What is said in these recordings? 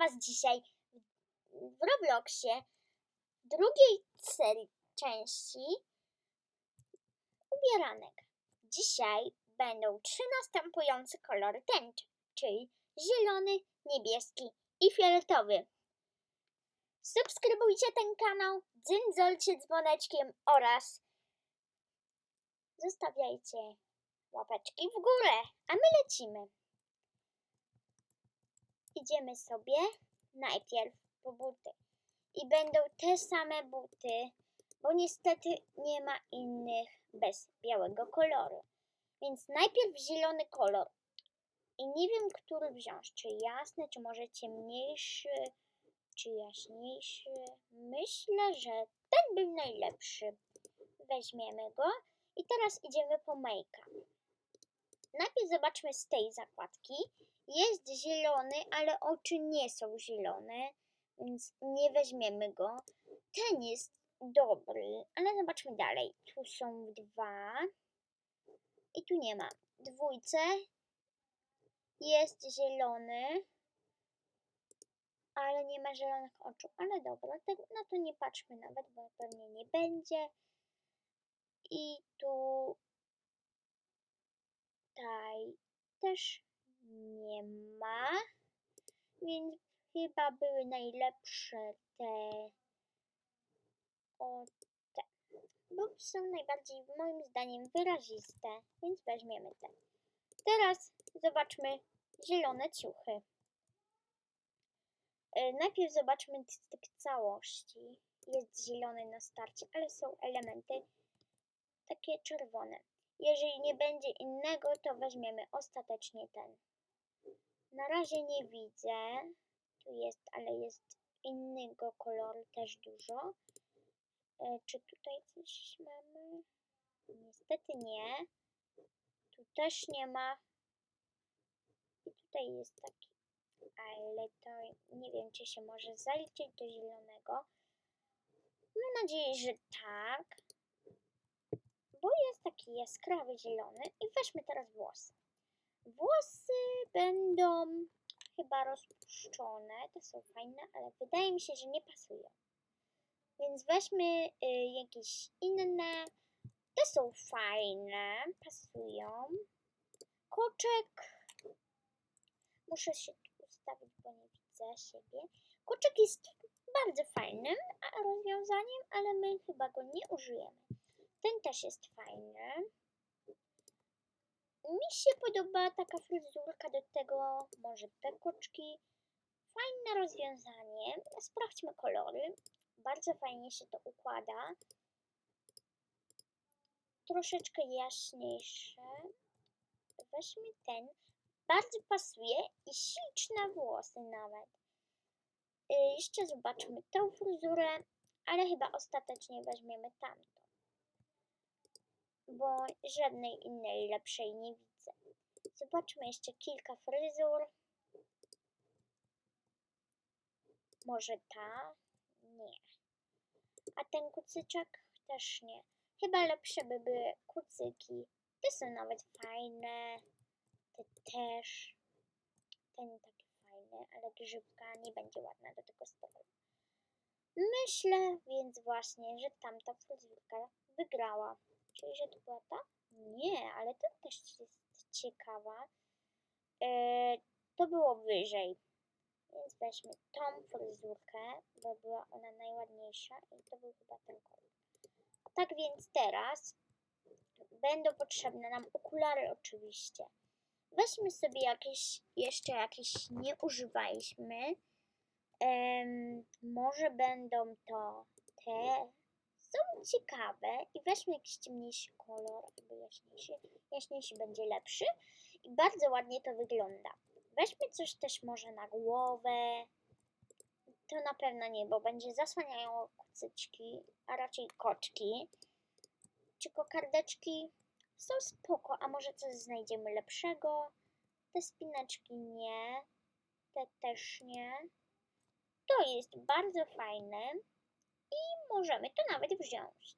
Was dzisiaj w Robloxie drugiej serii części ubieranek. Dzisiaj będą trzy następujące kolory tęczy, czyli zielony, niebieski i fioletowy. Subskrybujcie ten kanał, dzyndzolcie dzwoneczkiem oraz zostawiajcie łapeczki w górę, a my lecimy. Idziemy sobie najpierw po buty. I będą te same buty, bo niestety nie ma innych bez białego koloru. Więc najpierw zielony kolor. I nie wiem, który wziąć. Czy jasny, czy może ciemniejszy, czy jaśniejszy. Myślę, że ten był najlepszy. Weźmiemy go. I teraz idziemy po make-up. Najpierw zobaczmy z tej zakładki. Jest zielony, ale oczy nie są zielone, więc nie weźmiemy go. Ten jest dobry, ale zobaczmy dalej. Tu są dwa i tu nie ma. Dwójce jest zielony, ale nie ma zielonych oczu. Ale dobra, te, na to nie patrzmy nawet, bo pewnie nie będzie. I tu tutaj też nie ma, więc chyba były najlepsze te o te, bo są najbardziej moim zdaniem wyraziste, więc weźmiemy te. Teraz zobaczmy zielone ciuchy. E, Najpierw zobaczmy styk całości. Jest zielony na starcie, ale są elementy takie czerwone. Jeżeli nie będzie innego, to weźmiemy ostatecznie ten. Na razie nie widzę. Tu jest, ale jest innego koloru też dużo. E, czy tutaj coś mamy? Niestety nie. Tu też nie ma. I tutaj jest taki. Ale to nie wiem, czy się może zaliczyć do zielonego. Mam nadzieję, że tak. Bo jest taki jaskrawy zielony. I weźmy teraz włosy. Włosy będą chyba rozpuszczone. To są fajne, ale wydaje mi się, że nie pasują. Więc weźmy y, jakieś inne. Te są fajne, pasują. Koczek. Muszę się tu ustawić, bo nie widzę siebie. Koczek jest bardzo fajnym rozwiązaniem, ale my chyba go nie użyjemy. Ten też jest fajny. Mi się podoba taka fryzurka do tego, może te koczki. Fajne rozwiązanie. Sprawdźmy kolory. Bardzo fajnie się to układa. Troszeczkę jaśniejsze. Weźmy ten. Bardzo pasuje i śliczne włosy nawet. Y, Jeszcze zobaczmy tą fryzurę, ale chyba ostatecznie weźmiemy tamtą. Bo żadnej innej lepszej nie widzę. Zobaczmy jeszcze kilka fryzur. Może ta? Nie. A ten kucyczek też nie. Chyba lepsze by były kucyki. Te są nawet fajne. Te też. Ten taki fajny, ale grzybka nie będzie ładna do tego stroju. Myślę więc właśnie, że tamta fryzurka wygrała. Czyli, że to była ta? Nie, ale to też jest ciekawa. E, to było wyżej. Więc weźmy tą fryzurkę, bo była ona najładniejsza i to był chyba ten kolor. Tak więc teraz będą potrzebne nam okulary oczywiście. Weźmy sobie jakieś, jeszcze jakieś nie używaliśmy. Em, może będą to te. Są ciekawe i weźmy jakiś ciemniejszy kolor, albo jaśniejszy. Jaśniejszy będzie lepszy i bardzo ładnie to wygląda. Weźmy coś też może na głowę. To na pewno nie, bo będzie zasłaniają kucyczki, a raczej koczki. Czy kokardeczki są spoko, a może coś znajdziemy lepszego? Te spineczki nie, te też nie. To jest bardzo fajne i możemy to nawet wziąć.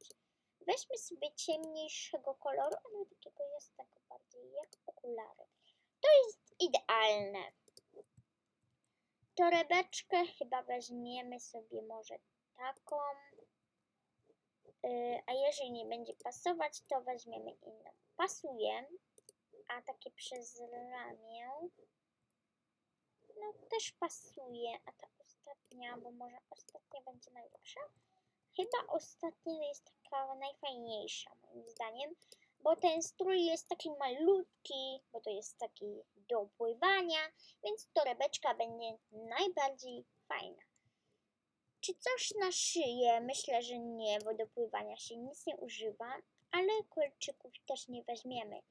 Weźmy sobie ciemniejszego koloru, ale takiego jasnego bardziej, jak okulary. To jest idealne. Torebeczkę chyba weźmiemy sobie może taką. Yy, a jeżeli nie będzie pasować, to weźmiemy inną. Pasuje, a takie przez ramię. No też pasuje, a ta ostatnia, bo może ostatnia będzie najlepsza. Chyba ostatnia jest taka najfajniejsza moim zdaniem, bo ten strój jest taki malutki, bo to jest taki do pływania, więc torebeczka będzie najbardziej fajna. Czy coś na szyję? Myślę, że nie, bo do pływania się nic nie używa, ale kolczyków też nie weźmiemy.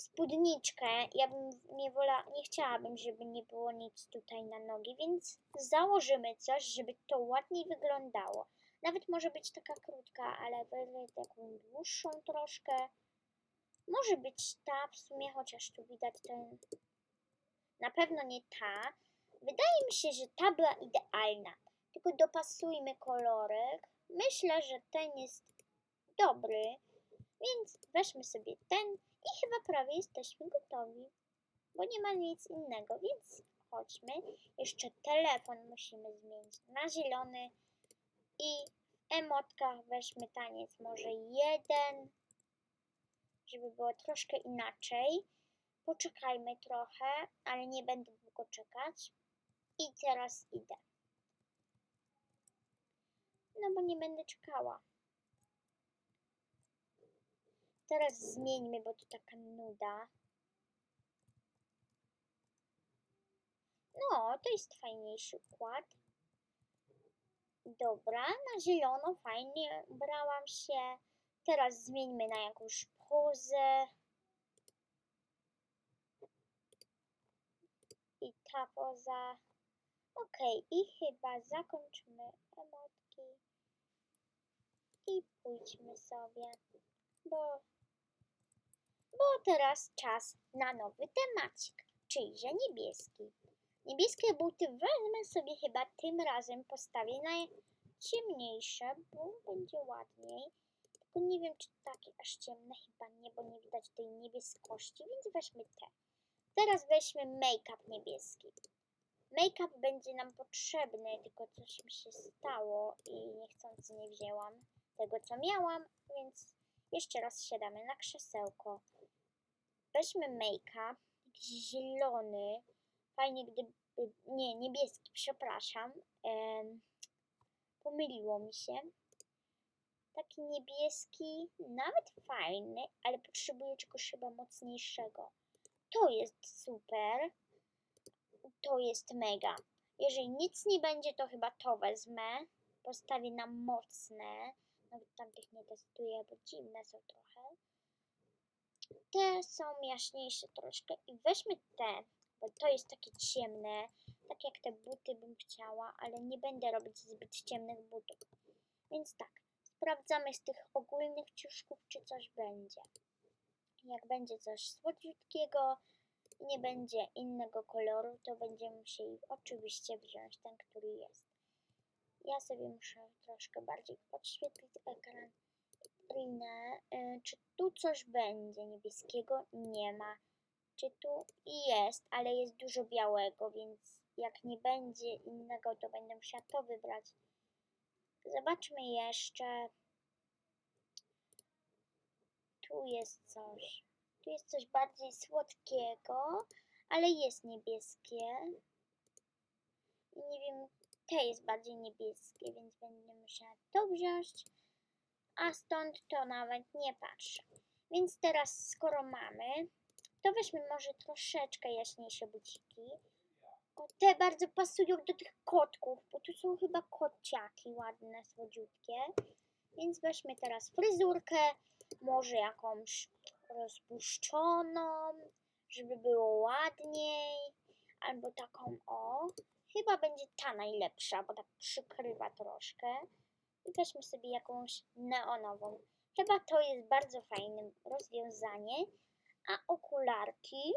Spódniczkę, ja bym nie wola, nie chciałabym, żeby nie było nic tutaj na nogi, więc założymy coś, żeby to ładniej wyglądało. Nawet może być taka krótka, ale wezmę taką dłuższą troszkę. Może być ta w sumie, chociaż tu widać ten. Na pewno nie ta. Wydaje mi się, że ta była idealna. Tylko dopasujmy kolorek. Myślę, że ten jest dobry. Więc weźmy sobie ten i chyba prawie jesteśmy gotowi. Bo nie ma nic innego, więc chodźmy. Jeszcze telefon musimy zmienić na zielony. I w emotkach weźmy taniec może jeden, żeby było troszkę inaczej. Poczekajmy trochę, ale nie będę długo czekać. I teraz idę. No bo nie będę czekała. Teraz zmieńmy, bo to taka nuda. No, to jest fajniejszy układ. Dobra, na zielono fajnie ubrałam się. Teraz zmieńmy na jakąś pozę. I ta poza. Ok, i chyba zakończymy emotki. I pójdźmy sobie, bo, bo teraz czas na nowy temacik, czyjże niebieski. Niebieskie buty wezmę sobie chyba tym razem postawię na ciemniejsze, bo będzie ładniej. Tylko nie wiem, czy takie aż ciemne, chyba nie, bo nie widać tej niebieskości, więc weźmy te. Teraz weźmy make-up niebieski. Make-up będzie nam potrzebny, tylko coś mi się stało i niechcący nie wzięłam tego, co miałam, więc jeszcze raz siadamy na krzesełko. Weźmy make-up, jakiś zielony, fajnie gdyby, nie, niebieski, przepraszam, em, pomyliło mi się. Taki niebieski, nawet fajny, ale potrzebuję czegoś chyba mocniejszego. To jest super, to jest mega. Jeżeli nic nie będzie, to chyba to wezmę. Postawię na mocne. Nawet tamtych nie testuję, bo dziwne są trochę. Te są jaśniejsze troszkę. I weźmy te, bo to jest takie ciemne. Tak jak te buty bym chciała, ale nie będę robić zbyt ciemnych butów. Więc tak, sprawdzamy z tych ogólnych ciuszków, czy coś będzie. Jak będzie coś słodziutkiego i nie będzie innego koloru, to będziemy musieli oczywiście wziąć ten, który jest. Ja sobie muszę troszkę bardziej podświetlić ekran. Rinę, y, czy tu coś będzie niebieskiego? Nie ma. Czy tu jest, ale jest dużo białego, więc jak nie będzie innego, to będę musiała to wybrać. Zobaczmy jeszcze. Tu jest coś. Tu jest coś bardziej słodkiego, ale jest niebieskie. I nie wiem, te jest bardziej niebieskie, więc będę musiała to wziąć. A stąd to nawet nie patrzę. Więc teraz, skoro mamy, to weźmy może troszeczkę jaśniejsze buciki. O, te bardzo pasują do tych kotków, bo tu są chyba kociaki ładne, słodziutkie. Więc weźmy teraz fryzurkę, może jakąś rozpuszczoną, żeby było ładniej, albo taką o. Chyba będzie ta najlepsza, bo tak przykrywa troszkę. Weźmy sobie jakąś neonową. Chyba to jest bardzo fajne rozwiązanie. A okularki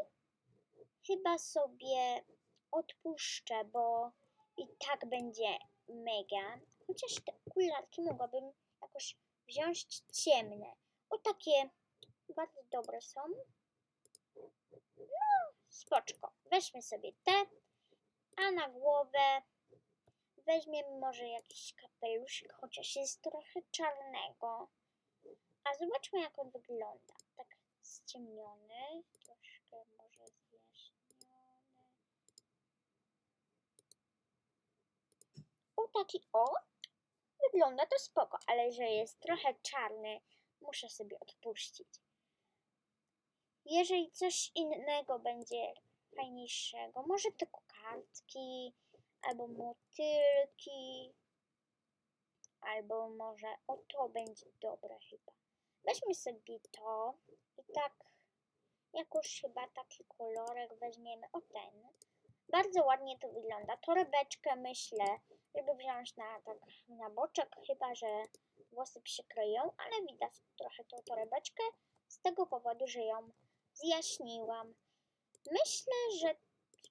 chyba sobie odpuszczę, bo i tak będzie mega. Chociaż te okularki mogłabym jakoś wziąć ciemne. O takie bardzo dobre są. No, spoczko. Weźmy sobie te A na głowę weźmiemy może jakiś kapelusik, chociaż jest trochę czarnego. A zobaczmy jak on wygląda. Tak ściemniony, troszkę może zjaśniony. O taki o, wygląda to spoko, ale że jest trochę czarny, muszę sobie odpuścić. Jeżeli coś innego będzie fajniejszego, może te kokardki, albo motylki, albo może o to będzie dobre chyba. Weźmy sobie to i tak, jakoś chyba taki kolorek weźmiemy, o ten. Bardzo ładnie to wygląda. Torebeczkę myślę, żeby wziąć na, tak, na boczek, chyba że włosy przykryją, ale widać trochę tą torebeczkę z tego powodu, że ją zjaśniłam. Myślę, że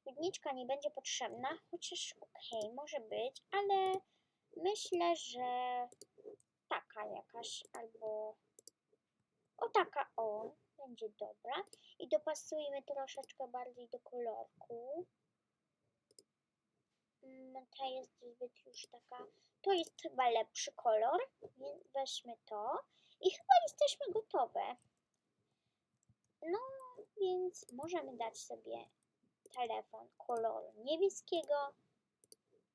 spódniczka nie będzie potrzebna, chociaż okej, może być, ale myślę, że taka jakaś albo o taka o będzie dobra i dopasujmy troszeczkę bardziej do kolorku. Mm, Ta jest zbyt już taka, to jest chyba lepszy kolor, więc weźmy to i chyba jesteśmy gotowe. No, więc możemy dać sobie telefon koloru niebieskiego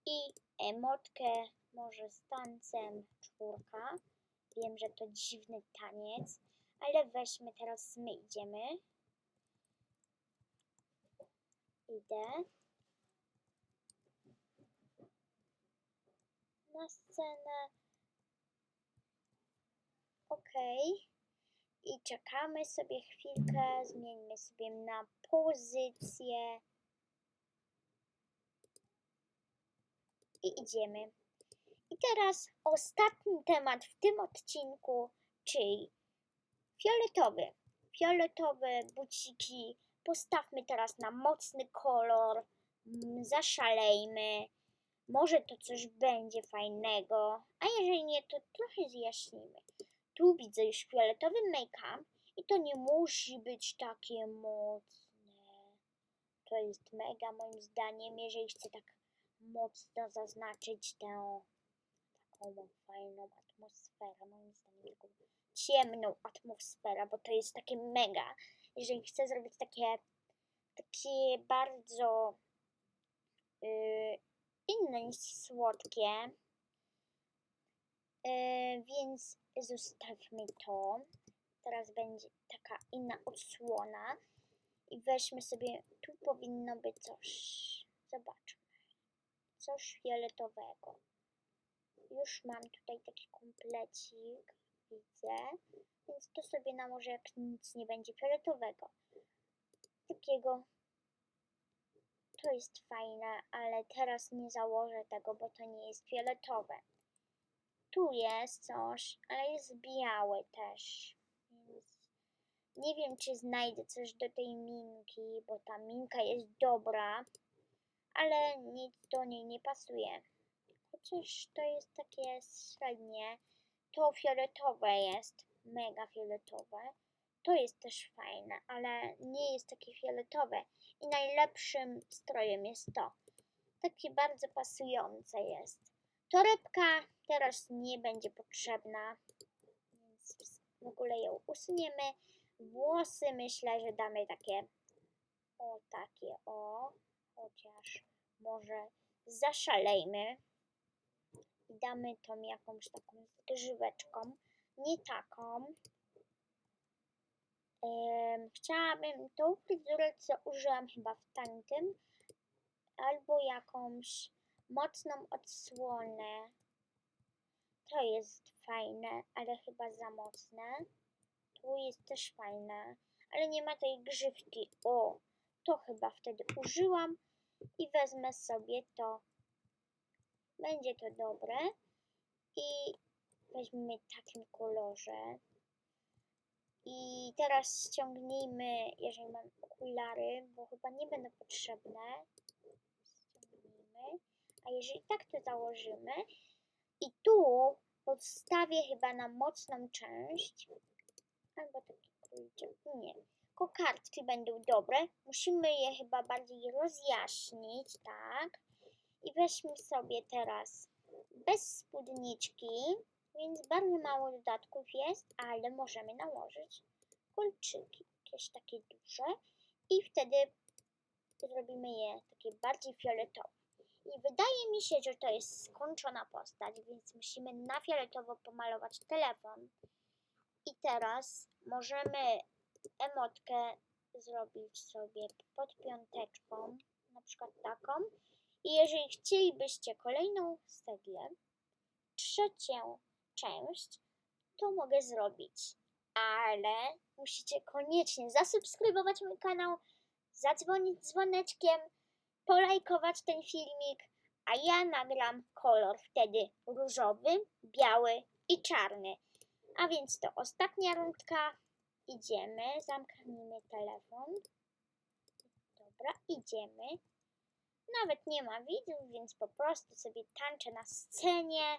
i emotkę może z tancem czwórka. Wiem, że to dziwny taniec, ale weźmy teraz my idziemy. Idę. Na scenę. Okej. I czekamy sobie chwilkę, zmieńmy sobie na pozycję. I idziemy. I teraz ostatni temat w tym odcinku, czyli fioletowy. Fioletowe buciki. Postawmy teraz na mocny kolor. Mm, Zaszalejmy. Może to coś będzie fajnego. A jeżeli nie, to trochę zjaśnimy. Tu widzę już fioletowy make-up i to nie musi być takie mocne. To jest mega moim zdaniem, jeżeli chcę tak mocno zaznaczyć tę taką fajną atmosferę, moim zdaniem taką ciemną atmosferę, bo to jest takie mega. Jeżeli chcę zrobić takie takie bardzo yy, inne niż słodkie, yy, więc zostawmy to. Teraz będzie taka inna odsłona i weźmy sobie, tu powinno być coś, zobaczmy, coś fioletowego. Już mam tutaj taki komplecik, widzę, więc to sobie nałożę, jak nic nie będzie fioletowego. Takiego, to jest fajne, ale teraz nie założę tego, bo to nie jest fioletowe. Tu jest coś, ale jest białe też, więc nie wiem, czy znajdę coś do tej minki, bo ta minka jest dobra, ale nic do niej nie pasuje. Chociaż to jest takie średnie. To fioletowe jest, mega fioletowe. To jest też fajne, ale nie jest takie fioletowe. I najlepszym strojem jest to. Takie bardzo pasujące jest. Torebka teraz nie będzie potrzebna, więc w ogóle ją usuniemy. Włosy myślę, że damy takie o takie o, chociaż może zaszalejmy i damy tą jakąś taką grzyweczką, nie taką. Chciałabym tą fryzurę, co użyłam chyba w tamtym, albo jakąś mocną odsłonę. To jest fajne, ale chyba za mocne. Tu jest też fajne, ale nie ma tej grzywki. O, to chyba wtedy użyłam i wezmę sobie to. Będzie to dobre. I weźmiemy takim kolorze. I teraz ściągnijmy, jeżeli mam okulary, bo chyba nie będą potrzebne. Ściągnijmy. A jeżeli tak to założymy i tu podstawię chyba na mocną część, albo taki króliczek, nie, kokardki będą dobre. Musimy je chyba bardziej rozjaśnić, tak? I weźmy sobie teraz bez spódniczki, więc bardzo mało dodatków jest, ale możemy nałożyć kolczyki, jakieś takie duże i wtedy zrobimy je takie bardziej fioletowe. I wydaje mi się, że to jest skończona postać, więc musimy na fioletowo pomalować telefon. I teraz możemy emotkę zrobić sobie pod piąteczką, na przykład taką. I jeżeli chcielibyście kolejną serię, trzecią część, to mogę zrobić. Ale musicie koniecznie zasubskrybować mój kanał, zadzwonić dzwoneczkiem, polajkować ten filmik, a ja nagram kolor wtedy różowy, biały i czarny. A więc to ostatnia rundka. Idziemy, zamknijmy telefon. Dobra, idziemy. Nawet nie ma widzów, więc po prostu sobie tańczę na scenie.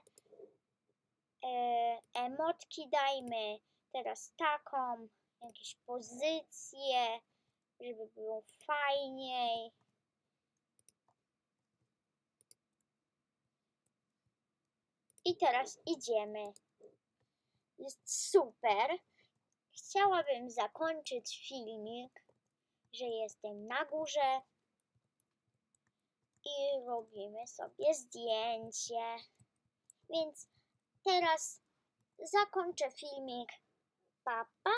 E, emotki dajmy. Teraz taką, jakieś pozycje, żeby było fajniej. I teraz idziemy. Jest super. Chciałabym zakończyć filmik, że jestem na górze i robimy sobie zdjęcie. Więc teraz zakończę filmik. Pa, pa!